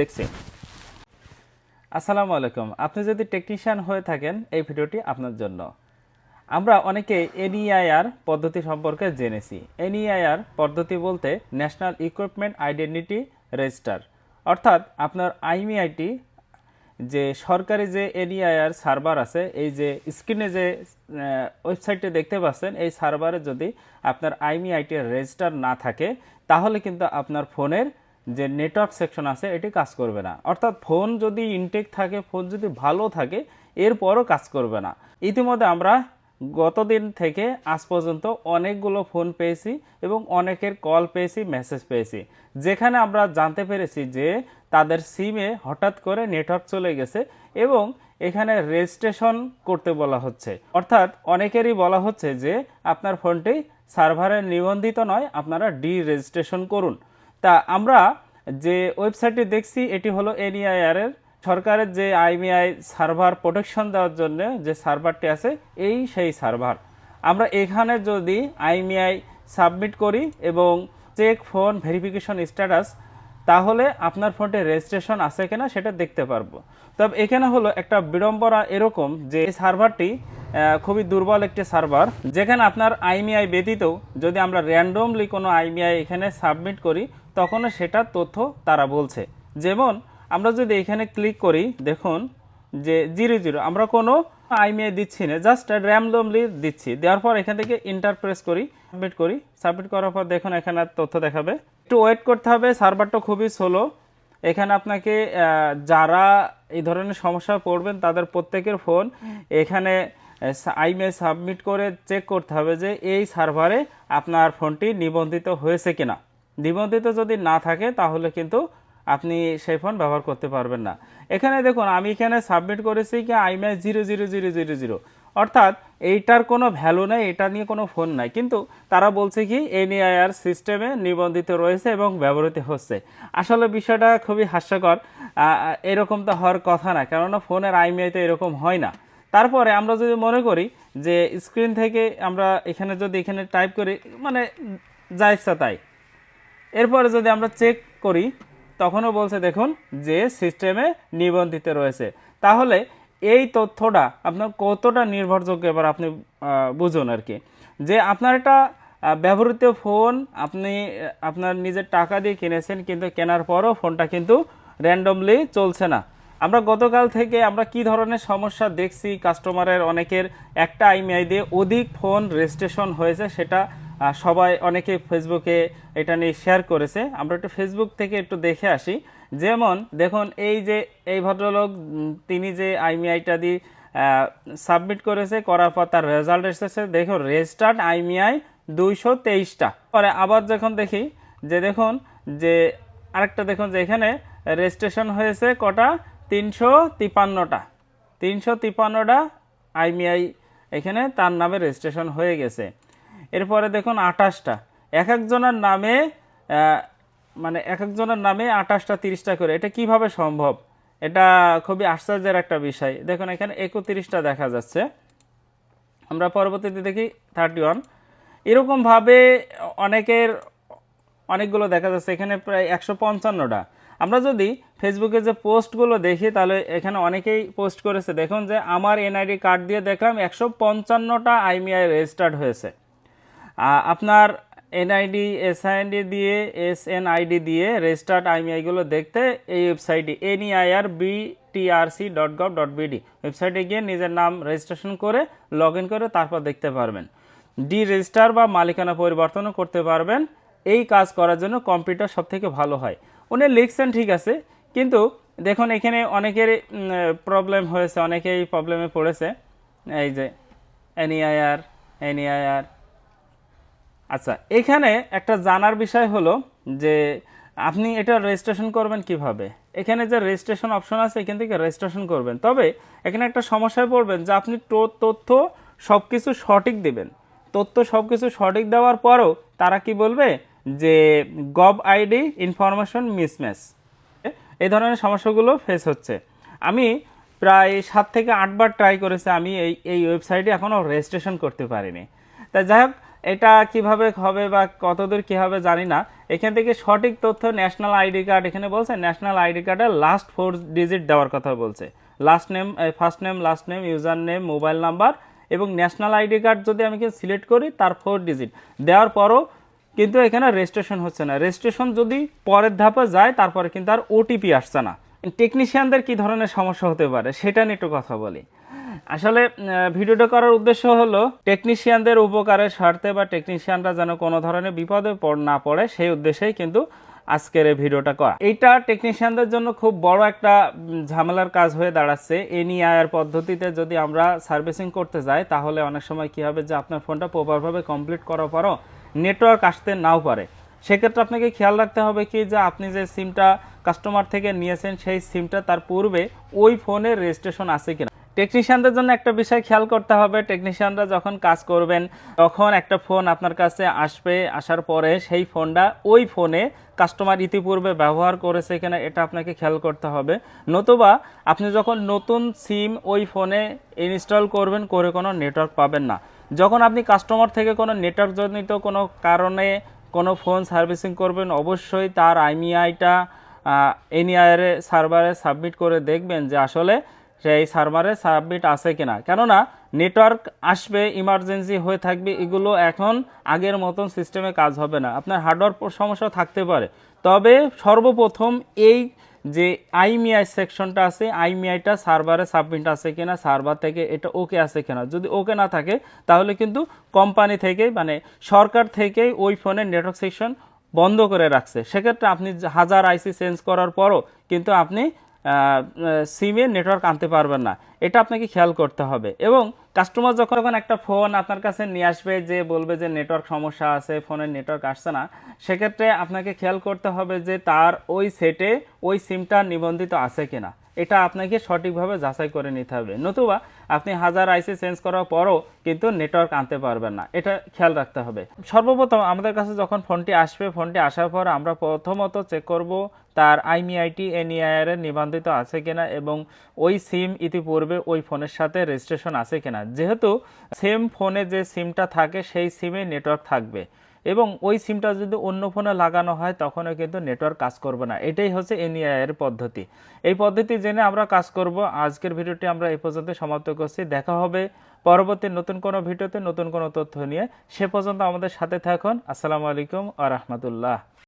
দেখছি। আসসালামু আলাইকুম। আপনি যদি টেকনিশিয়ান হয়ে থাকেন, এই ভিডিওটি আপনার জন্য। আমরা অনেকে এনইআইআর পদ্ধতি সম্পর্কে জেনেছি। এনইআইআর পদ্ধতি বলতে ন্যাশনাল ইকুইপমেন্ট আইডেন্টিটি রেজিস্টার অর্থাৎ আপনার আইমিআইটি যে সরকারি যে এনইআইআর সার্ভার আছে, এই যে স্ক্রিনে যে ওয়েবসাইটটি দেখতে পাচ্ছেন, এই সার্ভারে যদি আপনার আইমিআইটি রেজিস্টার না থাকে, তাহলে কিন্তু আপনার ফোনের যে নেটওয়ার্ক সেকশন আছে, এটি কাজ করবে না। অর্থাৎ ফোন যদি ইনটেক থাকে ফোন যদি ভালো থাকে, এরপরও কাজ করবে না। ইতিমধ্যে আমরা গতদিন থেকে আজ পর্যন্ত অনেকগুলো ফোন পেয়েছি এবং অনেকের কল পেয়েছি মেসেজ পেয়েছি। যেখানে আমরা জানতে পেরেছি যে তাদের সিমে হঠাৎ করে নেটওয়ার্ক চলে গেছে এবং এখানে রেজিস্ট্রেশন করতে বলা হচ্ছে। অর্থাৎ অনেকেরই বলা হচ্ছে যে আপনার ফোনটি সার্ভারে নিবন্ধিত নয়, আপনারা ডি রেজিস্ট্রেশন করুন। তা আমরা যে ওয়েবসাইটটি দেখছি, এটি হলো এনইআইআর এর সরকারের যে আইমিআই সার্ভার প্রোটেকশন দেওয়ার জন্য যে সার্ভারটি আছে, এই সেই সার্ভার। আমরা এখানে যদি আইমিআই সাবমিট করি এবং চেক ফোন ভেরিফিকেশন স্ট্যাটাস তাহলে আপনার ফোনটি রেজিস্ট্রেশন আছে কিনা সেটা দেখতে পারব। তবে এখানে হলো একটা বিড়ম্বনা এরকম যে এই সার্ভারটি খুবই দুর্বল একটি সার্ভার, যেখানে আপনার আইমিআই ব্যতীত যদি আমরা র্যান্ডমলি কোনো আইমিআই এখানে সাবমিট করি, তখনও সেটা তথ্য তারা বলছে। যেমন, আমরা যদি এখানে ক্লিক করি, দেখুন, যে জিরো জিরো আমরা কোনো আইমিআই দিচ্ছি না জাস্ট র্যান্ডমলি দিচ্ছি। দেওয়ার পর এখান থেকে ইন্টারপ্রেস করি। সাবমিট করি। সাবমিট করার পর দেখুন এখানে আর তথ্য দেখাবে। একটু ওয়েট করতে হবে সার্ভারটা খুবই স্লো এখানে আপনাকে যারা এই ধরনের সমস্যা পড়বেন তাদের প্রত্যেকের ফোন এখানে আইমেল সাবমিট করে চেক করতে হবে যে এই সার্ভারে আপনার ফোনটি নিবন্ধিত হয়েছে কিনা। নিবন্ধিত যদি না থাকে তাহলে কিন্তু আপনি সেই ফোন ব্যবহার করতে পারবেন না। এখানে দেখুন আমি এখানে সাবমিট করেছি কি আইম্যাচ zero zero zero zero zero অর্থাৎ এইটার কোনো ভ্যালু নেই, এটা নিয়ে কোনো ফোন নাই। কিন্তু তারা বলছে কি এনআইআর সিস্টেমে নিবন্ধিত রয়েছে এবং ব্যবহৃত হচ্ছে। আসলে বিষয়টা খুবই হাস্যকর। এরকম তো হওয়ার কথা না, কেননা ফোনের আইমিআই তো এরকম হয় না। তারপরে আমরা যদি মনে করি যে স্ক্রিন থেকে আমরা এখানে যদি এখানে টাইপ করি মানে যা তাই। এরপরে যদি আমরা চেক করি, তখনও বলছে দেখুন যে সিস্টেমে নিবন্ধিত রয়েছে। তাহলে এই তথ্যটা আপনার কতটা নির্ভরযোগ্য এবার আপনি বুঝুন আর কি। যে আপনার একটা ব্যবহৃত ফোন আপনি আপনার নিজের টাকা দিয়ে কিনেছেন কিন্তু কেনার পরও ফোনটা কিন্তু র্যান্ডমলি চলছে না। আমরা গতকাল থেকে আমরা কি ধরনের সমস্যা দেখছি কাস্টমারের অনেকের একটা আইমিআই দিয়ে অধিক ফোন রেজিস্ট্রেশন হয়েছে সেটা সবাই অনেকে ফেসবুকে এটা নিয়ে শেয়ার করেছে। আমরা একটু ফেসবুক থেকে একটু দেখে আসি। যেমন, দেখুন, এই যে, এই ভদ্রলোক তিনি যে আইমিআইটা দিয়ে সাবমিট করেছে, করার পর তার রেজাল্ট এসেছে, দেখুন, রেজিস্টার্ড আইমিআই দুইশো তেইশটা। পরে আবার যখন দেখি যে, দেখুন, যে, আরেকটা দেখুন যে, এখানে রেজিস্ট্রেশন হয়েছে কটা? তিনশো তিপান্নটা। তিনশো তিপান্নটা আইমিআই এখানে তার নামে রেজিস্ট্রেশন হয়ে গেছে। এরপরে দেখুন, আঠাশটা। এক একজনের নামে মানে এক একজনের নামে আঠাশটা, তিরিশটা করে। এটা কীভাবে সম্ভব? এটা খুবই আশ্চর্যের একটা বিষয়। দেখুন, এখানে একত্রিশটা দেখা যাচ্ছে। আমরা পরবর্তীতে দেখি থার্টি ওয়ান এরকমভাবে অনেকের অনেকগুলো দেখা যাচ্ছে। এখানে প্রায় একশো পঞ্চান্নটা। আমরা যদি ফেসবুকে যে পোস্টগুলো দেখি, তাহলে এখানে অনেকেই পোস্ট করেছে। দেখুন যে, আমার এনআইডি কার্ড দিয়ে দেখলাম একশো পঞ্চান্নটা আইমিআই রেজিস্টার্ড হয়েছে। আপনার এনআইডি এসআইএনডি দিয়ে এস এন আইডি দিয়ে রেজিস্টার্ড আইমিআইগুলো দেখতে এই ওয়েবসাইটে NEIR BTRC dot gov dot BD ওয়েবসাইটে গিয়ে নিজের নাম রেজিস্ট্রেশন করে লগ করে তারপর দেখতে পারবেন। ডি রেজিস্টার বা মালিকানা পরিবর্তনও করতে পারবেন। এই কাজ করার জন্য কম্পিউটার সব থেকে ভালো হয়। উনি লিখছেন ঠিক আছে, কিন্তু দেখুন এখানে অনেকের প্রবলেম হয়েছে, অনেকেই প্রবলেমে পড়েছে। এই যে এনইআইআর এনইআইআর আচ্ছা এখানে একটা জানার বিষয় হলো যে আপনি এটা রেজিস্ট্রেশন করবেন কীভাবে? এখানে যে রেজিস্ট্রেশন অপশন আছে, এখান থেকে রেজিস্ট্রেশন করবেন। তবে এখানে একটা সমস্যায় পড়বেন যে আপনি তথ্য সব কিছু সঠিক দেবেন। তথ্য সব কিছু সঠিক দেওয়ার পরও তারা কি বলবে? যে গভ আইডি ইনফরমেশন মিসম্যাচ এই ধরনের সমস্যাগুলো ফেস হচ্ছে। আমি প্রায় সাত থেকে আটবার ট্রাই করেছি, আমি এই এই ওয়েবসাইটে এখনও রেজিস্ট্রেশন করতে পারিনি। তা যাই হোক এটা কীভাবে হবে বা কতদূর কি হবে জানি না। এখান থেকে সঠিক তথ্য ন্যাশনাল আইডি কার্ড এখানে বলছে। ন্যাশনাল আইডি কার্ডের লাস্ট ফোর ডিজিট দেওয়ার কথা বলছে। Last name first name last name user name mobile number এবং ন্যাশনাল আইডি কার্ড যদি আমি সিলেক্ট করি, তার ফোর ডিজিট দেওয়ার পরও কিন্তু এখানে রেজিস্ট্রেশন হচ্ছে না। রেজিস্ট্রেশন যদি পরের ধাপে যায়, তারপরে কিন্তু আর ওটিপি আসছে না। টেকনিশিয়ানদের কি ধরনের সমস্যা হতে পারে, সেটা নিয়ে একটু কথা বলি। আসলে ভিডিওটা করার উদ্দেশ্য হলো টেকনিশিয়ানদের উপকারের স্বার্থে বা টেকনিশিয়ানরা যেন কোনো ধরনের বিপদে না পড়ে, সেই উদ্দেশ্যেই কিন্তু আজকের এই ভিডিওটা করা। এইটা টেকনিশিয়ানদের জন্য খুব বড় একটা ঝামেলার কাজ হয়ে দাঁড়াচ্ছে। এনইআইআর পদ্ধতিতে যদি আমরা সার্ভিসিং করতে যাই, তাহলে অনেক সময় কি হবে যে আপনার ফোনটা প্রপারভাবে কমপ্লিট করার পরও নেটওয়ার্ক আসতে নাও পারে। সেক্ষেত্রে আপনাকে খেয়াল রাখতে হবে কি যে আপনি যে সিমটা কাস্টমার থেকে নিয়েছেন, সেই সিমটা তার পূর্বে ওই ফোনের রেজিস্ট্রেশন আছে কিনা। টেকনিশিয়ানদের জন্য একটা বিষয় খেয়াল করতে হবে। টেকনিশিয়ানরা যখন কাজ করবেন, তখন একটা ফোন আপনার কাছে আসবে, আসার পরে সেই ফোনটা ওই ফোনে কাস্টমার ইতিপূর্বে ব্যবহার করেছে কিনা এটা আপনাকে খেয়াল করতে হবে। নতুবা আপনি যখন নতুন সিম ওই ফোনে ইনস্টল করবেন, করে কোনো নেটওয়ার্ক পাবেন না। যখন আপনি কাস্টমার থেকে কোনো নেটওয়ার্ক জনিত কোনো কারণে কোনো ফোন সার্ভিসিং করবেন, অবশ্যই তার আইমিআইটা এনআইআর সার্ভারে সাবমিট করে দেখবেন যে আসলে সেই সার্ভারে সাবমিট আছে কিনা। কেননা, নেটওয়ার্ক আসবে, ইমার্জেন্সি হয়ে থাকবে, এগুলো এখন আগের মতন সিস্টেমে কাজ হবে না। আপনার হার্ডওয়্যার সমস্যা থাকতে পারে। তবে সর্বপ্রথম এই যে আইমিআই সেকশনটা আছে আইমিআইটা সার্ভারে সাবমিট আছে কিনা, সার্ভার থেকে এটা ওকে আছে কিনা। যদি ওকে না থাকে, তাহলে কিন্তু কোম্পানি থেকে মানে সরকার থেকেই ওই ফোনের নেটওয়ার্ক সেকশন বন্ধ করে রাখছে। সেক্ষেত্রে আপনি হাজার আইসি চেঞ্জ করার পরও কিন্তু আপনি সিমে নেটওয়ার্ক আনতে পারবেন না। এটা আপনাকে খেয়াল করতে হবে। এবং কাস্টমার যখন একটা ফোন আপনার কাছে নিয়ে আসবে যে বলবে যে নেটওয়ার্ক সমস্যা আছে ফোনের নেটওয়ার্ক আসছে না, সেক্ষেত্রে আপনাকে খেয়াল করতে হবে যে তার ওই সেটে ওই সিমটা নিবন্ধিত আছে কিনা। এটা আপনাকে সঠিকভাবে যাচাই করে নিতে হবে। নতুবা আপনি হাজার আইসি চেঞ্জ করার পরও কিন্তু নেটওয়ার্ক আনতে পারবেন না। এটা খেয়াল রাখতে হবে। সর্বপ্রথম আমাদের কাছে যখন ফোনটি আসবে, ফোনটি আসার পর আমরা প্রথমত চেক করব তার আইমিআইটি এনইআইআর এর নিবন্ধিত আছে কিনা এবং ওই সিম ইতিপূর্বে ওই ফোনের সাথে রেজিস্ট্রেশন আছে কিনা। যেহেতু সেম ফোনে যে সিমটা থাকে, সেই সিমে নেটওয়ার্ক থাকবে। এবং ওই সিমটা যদি অন্য ফোনে লাগানো হয়, তখনও কিন্তু নেটওয়ার্ক কাজ করবে না। এটাই হচ্ছে এনইআই এর পদ্ধতি। এই পদ্ধতি জেনে আমরা কাজ করব। আজকের ভিডিওটি আমরা এই পর্যন্ত সমাপ্ত করছি। দেখা হবে পরবর্তী নতুন কোনো ভিডিওতে, নতুন কোনো তথ্য নিয়ে। সে পর্যন্ত আমাদের সাথে থাকুন। আসসালামু আলাইকুম আ রহমতুল্লাহ।